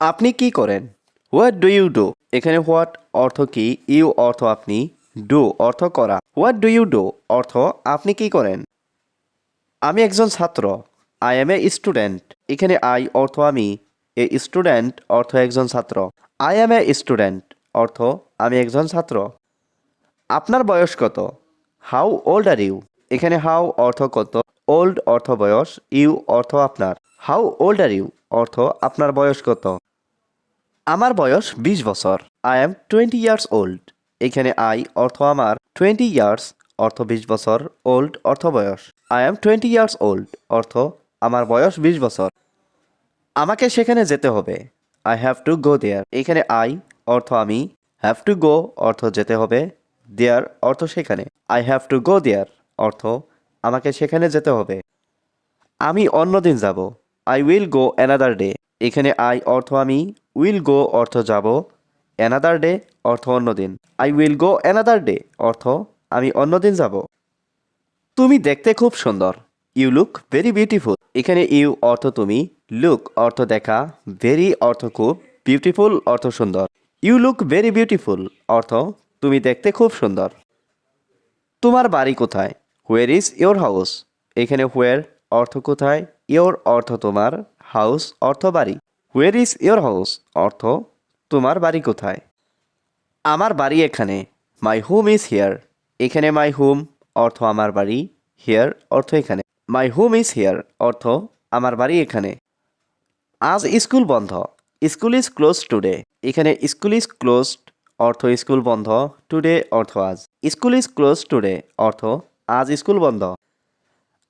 আপনি কি করেন? হোয়াট ডু ইউ ডু এখানে হোয়াট অর্থ কি? ইউ অর্থ আপনি ডু অর্থ করা। হোয়াট ডু ইউ ডু অর্থ আপনি কি করেন? আমি একজন ছাত্র। আই এম এ স্টুডেন্ট এখানে আই অর্থ আমি। এ স্টুডেন্ট অর্থ একজন ছাত্র। আই এম এ স্টুডেন্ট অর্থ আমি একজন ছাত্র। আপনার বয়স কত? হাউ ওল্ড আর ইউ এখানে হাউ অর্থ কত? ওল্ড অর্থ বয়স। ইউ অর্থ আপনার। হাউ ওল্ড আর ইউ অর্থ আপনার বয়স কত? আমার বয়স বিশ বছর। I am twenty years old এখানে আই অর্থ আমার টোয়েন্টি ইয়ার্স অর্থ বিশ বছর ওল্ড অর্থ বয়স। I am twenty years old অর্থ আমার বয়স বিশ বছর। আমাকে সেখানে যেতে হবে। I have to go there এখানে আই অর্থ আমি হ্যাভ টু গো অর্থ যেতে হবে দেয়ার অর্থ সেখানে। I have to go there অর্থ আমাকে সেখানে যেতে হবে। আমি অন্যদিন যাব। I will go another day এখানে আই অর্থ আমি উইল গো অর্থ যাব অ্যানাদার ডে অর্থ অন্যদিন I will go another day অর্থ আমি অন্যদিন যাব। তুমি দেখতে খুব সুন্দর। ইউ লুক ভেরি বিউটিফুল এখানে ইউ অর্থ তুমি লুক অর্থ দেখা ভেরি অর্থ খুব বিউটিফুল অর্থ সুন্দর। ইউ লুক ভেরি বিউটিফুল অর্থ তুমি দেখতে খুব সুন্দর। তোমার বাড়ি কোথায়? হোয়ার ইজ ইয়োর হাউস এখানে হোয়ার অর্থ কোথায়? ইয়োর অর্থ তোমার হাউস অর্থ বাড়ি। হোয়ার ইজ ইয়োর হাউস অর্থ, তোমার বাড়ি কোথায়? আমার বাড়ি এখানে। মাই হোম ইজ হিয়ার এখানে মাই হোম অর্থ, আমার বাড়ি হিয়ার অর্থ, এখানে। মাই হোম ইজ হিয়ার অর্থ, আমার বাড়ি এখানে। আজ স্কুল বন্ধ। School is close today. এখানে স্কুল ইজ ক্লোজড। অর্থ, স্কুল বন্ধ টুডে। অর্থ, আজ। School is close today. অর্থ, আজ স্কুল বন্ধ।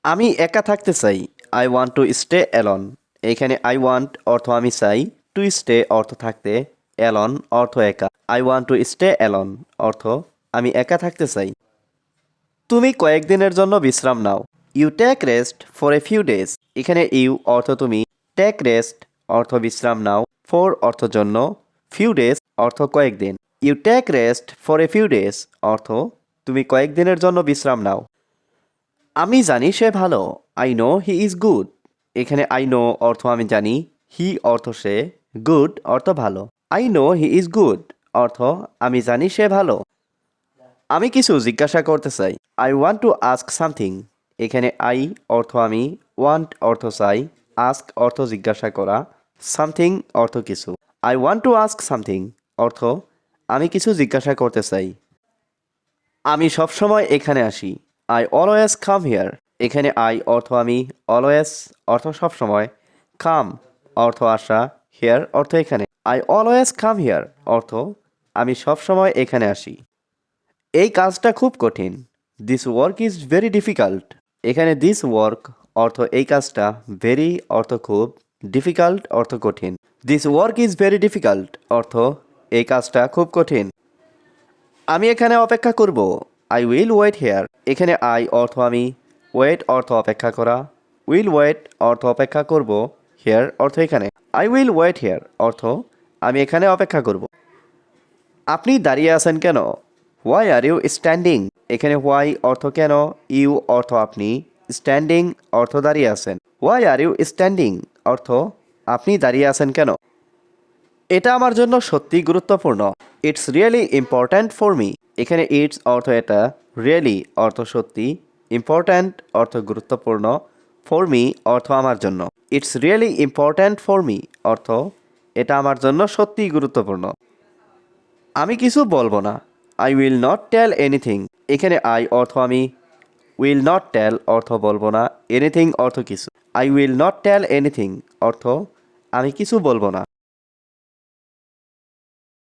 আমি একা থাকতে চাই। I want to stay alone এখানে আই ওয়ান্ট অর্থ আমি চাই টু স্টে অর্থ থাকতে অ্যালন অর্থ একা। I want to stay alone অর্থ আমি একা থাকতে চাই। তুমি কয়েকদিনের জন্য বিশ্রাম নাও। You take rest for a few days এখানে ইউ অর্থ তুমি। টেক রেস্ট অর্থ বিশ্রাম নাও। ফর অর্থ জন্য। ফিউ ডেজ অর্থ কয়েকদিন। You take rest for a few days অর্থ তুমি কয়েকদিনের জন্য বিশ্রাম নাও। আমি জানি সে ভালো। I know he is good এখানে আই নো অর্থ আমি জানি হি অর্থ সে গুড অর্থ ভালো। I know he is good অর্থ আমি জানি সে ভালো। আমি কিছু জিজ্ঞাসা করতে চাই। I want to ask something এখানে আই অর্থ আমি ওয়ান্ট অর্থ চাই আস্ক অর্থ জিজ্ঞাসা করা সামথিং অর্থ কিছু। I want to ask something অর্থ আমি কিছু জিজ্ঞাসা করতে চাই। আমি সবসময় এখানে আসি। আই অলওয়েজ কাম হিয়ার এখানে আই অর্থ আমি অলওয়েস অর্থ সবসময় কাম অর্থ আসা হেয়ার অর্থ এখানে। আই অলওয়েস কাম হেয়ার অর্থ আমি সবসময় এখানে আসি। এই কাজটা খুব কঠিন। This work is very difficult এখানে দিস ওয়ার্ক অর্থ এই কাজটা ভেরি অর্থ খুব ডিফিকাল্ট অর্থ কঠিন। This work is very difficult অর্থ এই কাজটা খুব কঠিন। আমি এখানে অপেক্ষা করব। আই উইল ওয়েট হেয়ার এখানে আই অর্থ আমি ওয়েট অর্থ অপেক্ষা করা। উইল ওয়েট অর্থ অপেক্ষা করব হেয়ার অর্থ এখানে। আই উইল ওয়েট হেয়ার অর্থ আমি এখানে অপেক্ষা করব। আপনি দাঁড়িয়ে আছেন কেন? হোয়াই আর ইউ স্ট্যান্ডিং এখানে হোয়াই অর্থ কেন? ইউ অর্থ আপনি স্ট্যান্ডিং অর্থ দাঁড়িয়ে আছেন। হোয়াই আর ইউ স্ট্যান্ডিং অর্থ আপনি দাঁড়িয়ে আছেন কেন? এটা আমার জন্য সত্যি গুরুত্বপূর্ণ। It's really important for me এখানে ইটস অর্থ এটা। রিয়েলি অর্থ সত্যি। ইম্পর্ট্যান্ট অর্থ গুরুত্বপূর্ণ ফর মি অর্থ আমার জন্য। It's really important for me অর্থ এটা আমার জন্য সত্যিই গুরুত্বপূর্ণ। আমি কিছু বলব না। I will not tell anything এখানে আই অর্থ আমি উইল নট টেল অর্থ বলব না। এনিথিং অর্থ কিছু। I will not tell anything অর্থ আমি কিছু বলব না।